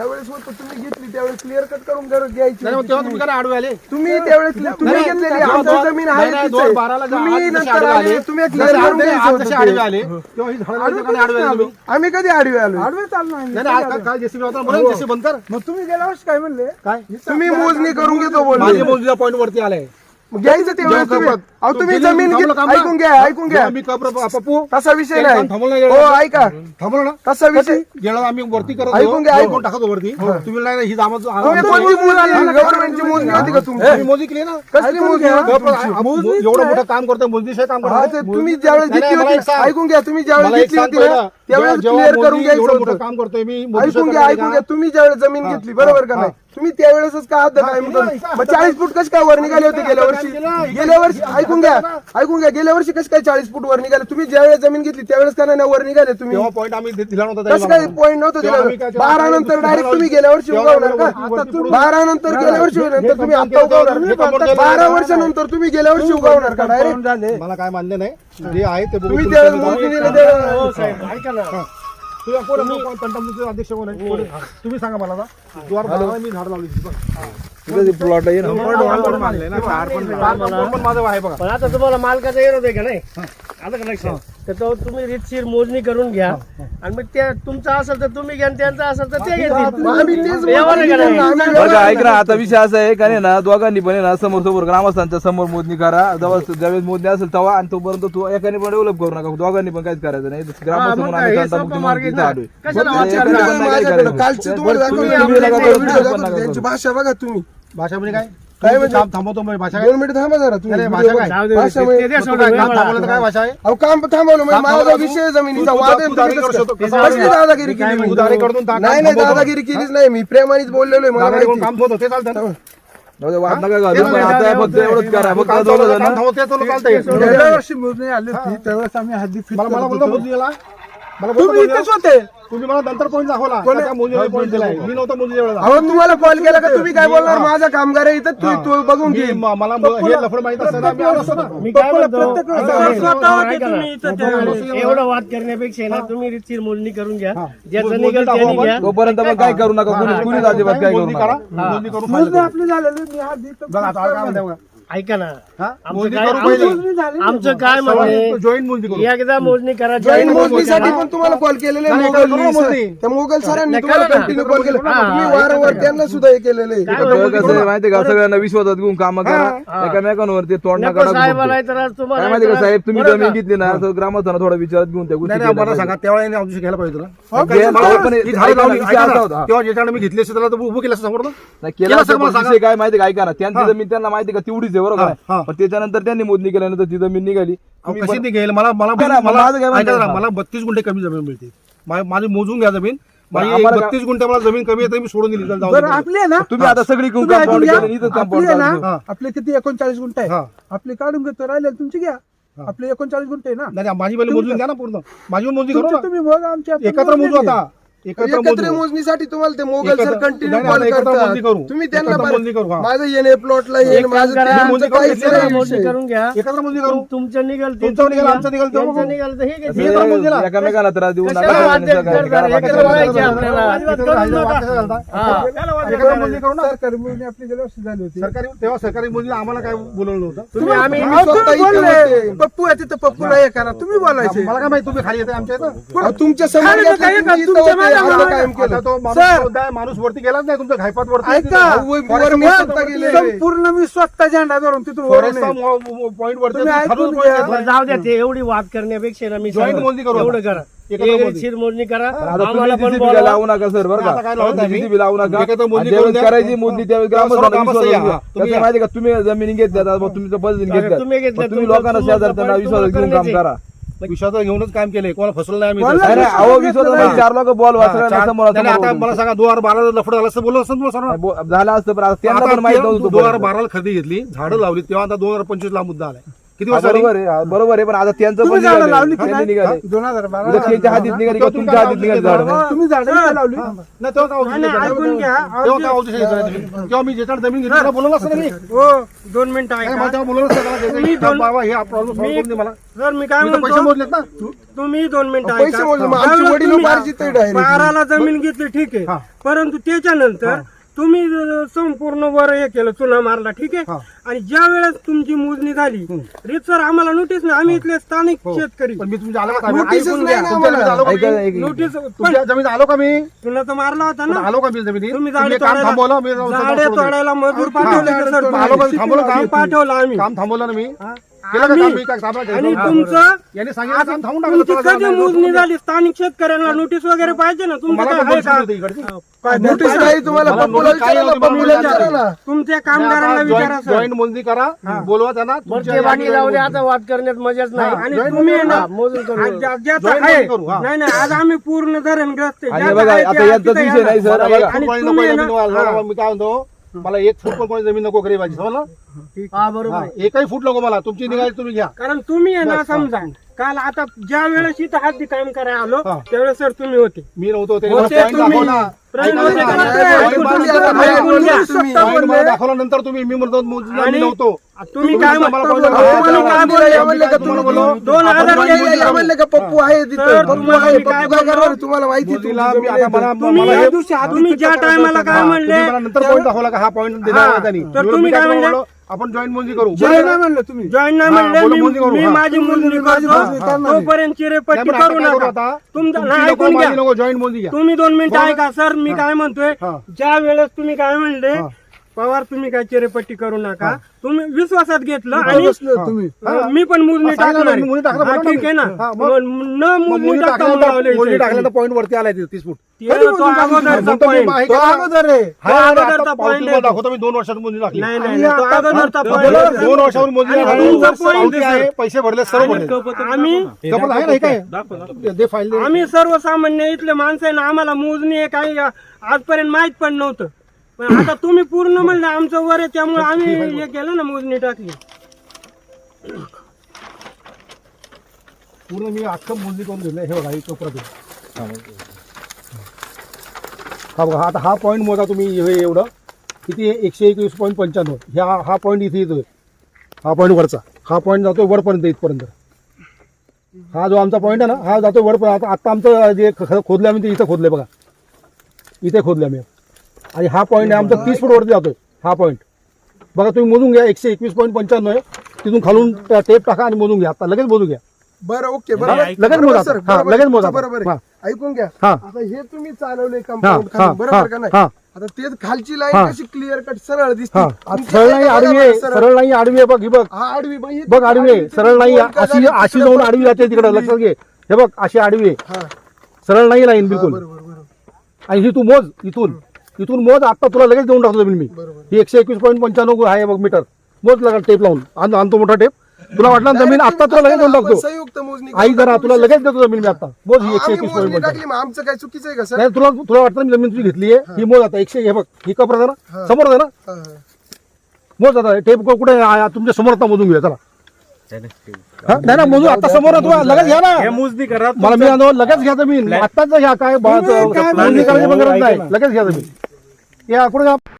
ज्यावेळेस होतं तुम्ही घेतली त्यावेळेस क्लिअर कट करून घर घ्यायची नाही, मग तेव्हा तुम्ही. काय आडवे आले. तुम्ही त्यावेळेस तुम्ही नाही, घेतलेली नाही, आमची जमीन आहे नाही, तीच दोन आहे. बाराला जे तुम्ही आज नंतर आडवे आले आले, तुम्ही क्लिअर करून नाही, घ्यायचं आज होतं जसे ते. आडवे आले. तेव्हा ही झाडं लावली का नाही आडवे आले तुम्ही? आम्ही कधी आडवे आलो? आडवे चाललो आम्ही. नाही नाही, आज काल जेसीबी होता म्हणून जेसीबी बंद कर मग तुम्ही गेल्या वर्षी काय म्हणले? काय? तुम्ही मोजणी करून घेतो माझी बोलले. मोजणीचा पॉईंट वरती आलाय. मग घ्यायचं तुम्ही अहो तुम्ही जमीन घेत-? ऐकून घ्या ऐकून घ्या. जेव्हा मी कबर पप्पू तसा विषय ते नाही. काम थांबवलं नाही हो. ऐका. थांबलो ना? तसा विषय गेला आम्ही वरती करत ऐकून घ्या, ऐकून. कोण टाकत वरती. तुम्ही नाही ही तुम्ही कोणती मोजणी गव्हर्नमेंटची मोजणी होती का तुमची? तुम्ही मोदी केली ना. कसली मोजणी? गप्प- मो- एवढं मोठं काम करतोय मोदीशिवाय काम हा, करतोय ते तुम्ही ज्यावेळेस नाही, घेतली नाही, मला एक होती सांग. ऐकून घ्या तुम्ही ज्यावेळेस मला एक घेतली सांग होती ना पहिलं, त्यावेळेस जेव्हा- क्लिअर जेव्हा करून मोदी घ्यायचं एवढं मोठं होतं. काम करतोय मी ऐकून घ्या ऐकून का? घ्या. तुम्ही ज्यावेळेस जमीन घेतली बरोबर का नाही? तुम्ही त्यावेळेसच का काय म्हणतो मग चाळीस फूट कशी काय वर निघाले होते गेल्या वर्षी? गेल्या वर्षी ऐकून घ्या. ऐकून घ्या. गेल्या वर्षी कशी काय चाळीस फूट वर निघाले? तुम्ही ज्यावेळेस जमीन घेतली त्यावेळेस का नाही वर निघाले तुम्ही? पॉईंट आम्ही दि- दिला नव्हता कसं काय पॉईंट नव्हतं दिलं? बारा नंतर डायरेक्ट तुम्ही गेल्या वर्षी उगवणार का बारा नंतर गेल्या वर्षी नंतर तुम्ही आता उगवणार. बारा वर्षानंतर तुम्ही गेल्या वर्षी उगवणार का डायरेक्ट मला काय मान्य नाही. जे आहे ते तुम्ही त्यावेळेस त्यावेळेस- ऐका ना. तुझ्या कोण आहे? कोण तंटामुक्तीचे अध्यक्ष कोण आहे? कोण आहे? तुम्ही सांगा मला आता. द्वार मी झाड लावली तिथं. प्लॉट आहे ना. पण- मानलंय ना, पण- पण- माझं आहे बघा. पण आता तुम्हाला मालकाचा येणार आहे का नाही? आलं का लक्षात तर तो तुम्ही रीतशीर मोजणी करून घ्या. आणि मग त्या तुमचा असेल तर तुम्ही घ्या आणि त्यांचा असेल तर ते घेतील. आम्ही तेच व्यवहार बघा ऐक ना आता विषय असा आहे का नाही ना दोघांनी पण आहे ना समोर समोर ग्रामस्थांच्या समोर मोजणी करा. जेव्हा ज्यावेळेस मोजणी असेल तेव्हा आणि तोपर्यंत तू एकाने पण डेव्हलप करू नका. दोघांनी पण काहीच करायचं नाही. ग्रामस्थ मग काय, आम्ही हे सोपं मार्ग आहे तिथं. आलोय. बरं, माझ्याकडे. कालची तुम्हाला बरं, तुम्ही- व्हिडिओ. त्यांची भाषा बघा तुम्ही भाषा म्हणजे काय? काय म्हणजे? थांब- थांबवतो म्हणजे भाषा काय दोन मिनिट थांबा जरा तुम्ही अरे, व्हिडिओ भाषा बघा. काय? जाऊ दे, भाषा ते- म्हणजे- ते द्या मग तू सोडून, काय वेगळा काम थांबवलं तर काय भाषा आहे अहो काम थांबवलं म्हणजे काम माझा. विषय जमिनीचा वाद आहे दादागिरी कसली दादागिरी केली मी? ता- नाही नाही. दादागिरी केलीच नाही मी प्रेमानेच बोललेलो आहे मला माहिती. काम होतं ते चालतं ना. जाऊ दे, वाद नका घालू. ते पण नाही, आता फक्त एवढंच करा फक्त काम दोघं चालवतं, जण काम थांबवतं, ते चालू चालतंय. गेल्या वर्षी मोजणी आली होती त्यावेळेस आम्ही हद्दी मला करत होतो. बोलतो तुम्ही इथेच मोजणीला. होते. तुम्ही मला नंतर पॉईंट दाखवला. त्या मोजणीला पॉईंट दिलाय मी नव्हतं मोजणी वेळेला. अहो तुम्हाला कॉल केला का? तुम्ही काय बोलणार? माझा कामगार आहे इथं. तू तू बघून घे. मी- म- मला हे लफड माहीत असतं ना मी आलो असतो ना मी काय म्हणतो? प्रत्येक वेळेस ऐका ना, स्वतः होते ऐका ना. तुम्ही इथं. एवढं वाद करण्यापेक्षा ना तुम्ही रीतशीर मोजणी करून घ्या. ज्याचं त्यांनी आपण. घ्या. तोपर्यंत मग काय करू नका. कुणी अजिबात काय करू नका. मोजणी करून मोजणी फायदा आपली झालेली मी हद्दी तर बघा आता काय म्हणताय बघा ऐका ना. हा? आमचं काय- करू पहिले. आमचं करू एकदा मोजणी करा जॉईन मोजणीसाठी पण तुम्हाला कॉल केलेले नाही, मोगल करू ना मोजणी. त्या मोगल सरांनी नाही, तुम्हाला करा ना. कंटिन्यू कॉल केला. हा, तुम्ही वारंवार त्यांना सुद्धा हे केलेलं. काय कसं आहे माहितीये का? सगळ्यांना विश्वासात घेऊन काम करा. एकामेकांवर ते तोंड नको नका साहेबाला टाकू. तर आज तुम्हाला काय माहिती का साहेब? तुम्ही बरं जमीन? घेतली ना तर ग्रामस्थांना थोडा विचारात घेऊन त्या गोष्टी नाही नाही मला सांगा त्यावेळेला घ्यायला पाहिजे तुला पाहिजे. घे- पण ही झाडं ऐका ना, लावली, विषय ऐका असा ना. होता. तेव्हा ज्याच्याकडे मी घेतली त्याला तर उभं केलं असं समोर नाही, केलं केला असेल मला पण सांगा. विषय काय माहिती का? ऐका ना त्यांची जमीन त्यांना माहिती का तेवढीच आहे बरोबर हा, हा. आहे? पण त्याच्यानंतर त्यांनी मोजणी केल्यानंतर ती जमीन निघाली तुम्ही कशी पण- घेईल मला मला करा, मला माझं काय ऐका म्हणणं जरा, आहे? मला बत्तीस गुंठे कमी जमीन मिळते मा- माझी मोजून घ्या जमीन माझी आम्हाला काय- बत्तीस गुंठे मला जमीन कमी आहे तर मी सोडून दिली जाऊ बरं दे. आपली आहे ना तुम्ही आता सगळी तुम्ही ऐकून कंपाऊंड घ्या. केलं इथं आपली कंपाऊंड आहे ना हा. आपले किती एकोणचाळीस गुंठे हा. आहे आपली काढून घेतो राहिले तुमची घ्या आपले एकोणचाळीस गुंठे आहे ना नाही नाही, माझी पहिले मोजून घ्या ना पूर्ण माझी पण मोजणी करू तुमची ना तुम्ही मग आमची आपण एकत्र मोजू. आता एकत्र एकत्र मोजू मोजणीसाठी तुम्हाला ते मोगल सर कंटिन्यू कॉल करतात. तुम्ही त्यांना. माझं येणे प्लॉटला काम माझं तुमचं करून घ्या. एकत्र मोजणी करू. तुमचं निघाल तुमचं तुम्ही निघाल. आमचं निघाल, बघू. निघाल. एकामेकाला त्रास देऊ. हा. सरकारी होती. तेव्हा सरकारी मोजणी आम्हाला काय बोलवलं नव्हतं? तुम्ही आम्ही होते. पप्पू आहे तिथं पप्पूला हे करा. तुम्ही बोलायचे. मला काय माहिती तुम्ही खाली येते आमच्या तुमच्यासमोर माणूस वरती गेलाच नाही तुमच्या घायपात वरती मी स्वतः गेले संपूर्ण मी स्वतः झेंडा धरून तिथून. पॉईंट वरती जाऊ द्या ते एवढी वाद करण्यापेक्षा ना मी सांगतो, मोजणी करू एवढं. करा. मोजणी. करा. लावू नका सर बरं लावू नका. करायची मोजणी माहिती का? तुम्ही जमिनी घेतल्या पद्धतीने अरे, घेतल्या तुम्ही तुमचं- लोकांना तुमचं शेजार त्यांना विश्वासात घेऊन काम करा. विश्वासात घेऊनच काम केलंय कोणाला फसवलं नाही आम्ही. अरे अहो नाही. म्हणजे चार लोक बॉल वाचला चार- समोर नाही, आता मला सांगा दोन हजार बारा लफड झालं असं बोललो असं तुम्हाला सांगा. नाही, बो- झालं असतं पण आता त्यांना आता पण माहीत दोन हजार. बाराला खरेदी घेतली झाडं लावली तेव्हा आता दोन हजार पंचवीस ला मुद्दा आलाय किती बरोबर आहे हा, बरोबर आहे पण आता त्यांचं पण तुम्ही झाडं निघालंय. लावली की त्यांनी नाही? निघाले दोन हजार बारा उद्या त्यांच्या हातीत निघाली किंवा तुमच्या हातीत निघाली झाड. तुम्ही झाडं लावली? नाही तेव्हा काय नाही, नाही, ऐकून घ्या. तेव्हा काय औषध घ्यायचं तुम्ही? तेव्हा मी जमीन घेतली त्याला बोलवलं असतं ना मी? हो. दोन मिनिटं नाही, ऐका. मला तेव्हा बोलवलं असतं त्याला मी बाबा हे प्रॉब्लेम करून दे मला. सर मी काय मी तर पैसे म्हणतो मोजलेत ना. तुम्ही दोन मिनिटं पैसे ऐका. मोजले, मग आमची ज्यावेळेस वडील तुम्ही बाहेरची ते direct. बाराला जमीन घेतली ठीक हा. आहे परंतु त्याच्यानंतर तुम्ही संपूर्ण वर हे केलं चुना मारला ठीक आहे हा. आणि ज्या वेळेस तुमची मोजणी झाली रीत सर आम्हाला नोटीस नाही आम्ही इथले स्थानिक शेतकरी पण मी तुमच्या आलो का आम्ही? नोटीसच ऐकून नाही घ्या. ना तुमच्या आम्हाला. जमिनीत आलो का ऐका मी? ऐका. नोटीस पण तुमच्या जमिनीत आलो का मी तुला तर मारला होता ना आलो का मी जमिनीत तुम्ही तुम्ही झाडे काम थांबवलं मी तोडायला झाडे मजूर पाठवले का सर आलो का? थांबवलं काम? पाठवलं आम्ही काम थांबवलं ना मी हा. केलं का आम्ही- काम? मी काय थांबला का? आणि तुमचं बरोबर. यांनी सांगितलं काम थांबून टाकलं तुमची तुला कधी जाऊन मोजणी झाली स्थानिक शेतकऱ्यांना नोटीस वगैरे पाहिजे ना तुमचं मला काय पण आहे नोटीस का होती इकडची. काय नोटीस पाहिजे? नाही तुम्हाला मला पप्पूला नोटीस काय विचारा ना, नव्हती, पप्पूला मला विचारा ना. तुमच्या कामगारांना विचारा सर जॉईंट मोजणी करा बोलवा त्यांना तुमच्या आता वाद करण्यात मजाच नाही आणि joint तुम्ही आहे ना हा, मोजून करू. आज ज्या- ज्याचं joint आहे मोजणी करू, हा. नाही नाही आज आम्ही पूर्ण धरणग्रस्त आहे. आणि ज्याचं बघा, आहे आता ते यांचा तिथं विषय या नाही, ना. सर, मला एक बघा. फूट आणि कोणी तुम्ही आहे ना-. हा. मी काय म्हणतो मला एक फूट पण कोणी जमीन नको पाहिजे समजलं? हा बरोबर हा. एकही फूट नको मला तुमची निघाली तुम्ही घ्या. कारण तुम्ही आहे ना समजा काल आता ज्या वेळेस इथं हद्दी काम करायला आलो हा. त्यावेळेस सर तुम्ही होते मी नव्हतो होते मला तुम्ही. प्रवीण ऐका? ऐका, ऐकून. ऐकून घ्या. मला दाखवल्यानंतर तुम्ही मी म्हणतो आणि नव्हतो तुम्ही काय मला म्हणता बोलला? तुम्ही काय बोलले? तुम्ही? बोललो? दोन हजार म्हणले- का? पप्पू आहे तिथं पप्पू काय पप्पू काय बोललो? करणार तुम्हाला माहिती मोदीला मी आता मला तर. तुम्ही मला या हे- दिवशी तुम्ही ज्या टायमाला काय हा, म्हणले तुम्ही मला नंतर पॉईंट दाखवला का हा पॉईंट हा, त्यांनी तर तुम्ही काय म्हणले? आपण जॉईंट मोजणी करू. जय नाही म्हणलं तुम्ही. जॉईन नाही हा, म्हणले. बोला, मी- मोजणी करू, मी हा. माझी करतो करणार आहे. तोपर्यंत चिरेपट्टी करू नका? तुमचं नाही, नको, ऐकून घ्या. मोजणी घ्या. तुम्ही दोन मिनिटं ऐका सर. मी काय म्हणतोय? हा. ज्या वेळेस तुम्ही काय म्हणले हा. पवार तुम्ही काय चिरेपट्टी करू नका तुम्ही विश्वासात घेतलं आणि तुम्ही मी पण मोजणी टाकणार मोजणी हा, ठीक आहे ना हा, मग? मग न मोजणी टाकता म्हणून इथे. टाकल्यानंतर पॉईंट वरती आलाय तीस फूट ते तो अगोदरचा म्हणतो मी point. माहिती तो का? अगोदर आहे हा, तो आता अगोदरचा पावती point मला आहे. दाखवतो मी दोन वर्षात टाकली नाही नाही आणि नाही, तो आता- अगोदरचा point दोन आहे. दोन वर्षावर मोजणी आणि झाली. तुमचा point पावती आहे, आहे सर. पैसे भरले सर्व भरले आम्ही कपल आहे ना हे काय दे फाईल दे. आम्ही सर्वसामान्य इथले माणसं आहे ना आम्हाला मोजणी आहे काही आजपर्यंत माहीत पण नव्हतं पण आता तुम्ही पूर्ण म्हणलं आमचं वर आहे त्यामुळे आम्ही हे केलं ना मोजणी टाकली. पूर्ण मी अख्खं मोजणी करून दिलं हे बघा इथं प्रति हा बघा आता हा पॉईंट मोजा तुम्ही हे एवढं. किती एकशे एकवीस पॉईंट पंच्याण्णव. ह्या हा पॉईंट इथे येतोय. हा पॉईंट वरचा. हा पॉईंट जातोय वरपर्यंत इथपर्यंत. हा जो आमचा पॉईंट आहे ना हा जातोय वरपर्यंत. आता आत्ता आमचं जे ख- खोदलं आम्ही ते इथं खोदले बघा. इथे खोदले आम्ही. आणि हा पॉईंट आहे आमचा तीस फूट वरती जातोय. हा पॉईंट बघा तुम्ही मोजून घ्या. एकशे एकवीस पॉईंट पंच्याण्णव आहे. तिथून खालून टेप टाका आणि मोजून घ्या. आता लगेच मोजून घ्या. बरं ओके बरोबर लगेच मोजा सर, हा, लगेच मोजा बरोबर हा. ऐकून घ्या. हा. आता हे तुम्ही चालवले कंपाऊंड बरोबर का नाही. आता तेच खालची. लाईन कशी क्लिअर कट सरळ दिसते. सरळ नाही आडवी आहे. सरळ. नाही आडवी आहे. बघ ही बघ. आडवी ही बघ आडवी आहे. आडवी सरळ नाही अशी अशी जाऊन आडवी जाते तिकडे. लक्षात घे. हे बघ अशी आडवी आहे. सरळ नाही लाईन बिलकुल. आणि ही तू मोज इथून. इथून मोज आता तुला लगेच देऊन टाकतो जमीन मी. बरोबर. ही एकशे एकवीस पॉईंट पंच्याण्णव आहे बघ मीटर. मोज लगा टेप लावून. आण- आणतो मोठा टेप. तुला वाटलं जमीन आता तुला लगेच देऊन टाकतो. आई. जरा तुला लगेच देतो जमीन मी आता मोज ही एकशे एकवीस पॉईंट आमचं काय चुकीचं आहे का सर? नाही तुला तुला वाटतं मी जमीन तुझी घेतली आहे? ही. मोज आता एकशे हे बघ ही कपर आहे ना? समोर आहे ना. मोज आता टेप कुठे आहे? तुमच्यासमोर आता मोजून घेऊया चला? नाही ना मोजू. आता समोर तुला लगेच घ्या ना. मोजणी करा. मला मी लगेच घ्या जमीन. आत्ताच घ्या काय मोजणी करायची पण गरज नाही. लगेच घ्या जमीन. या कुठे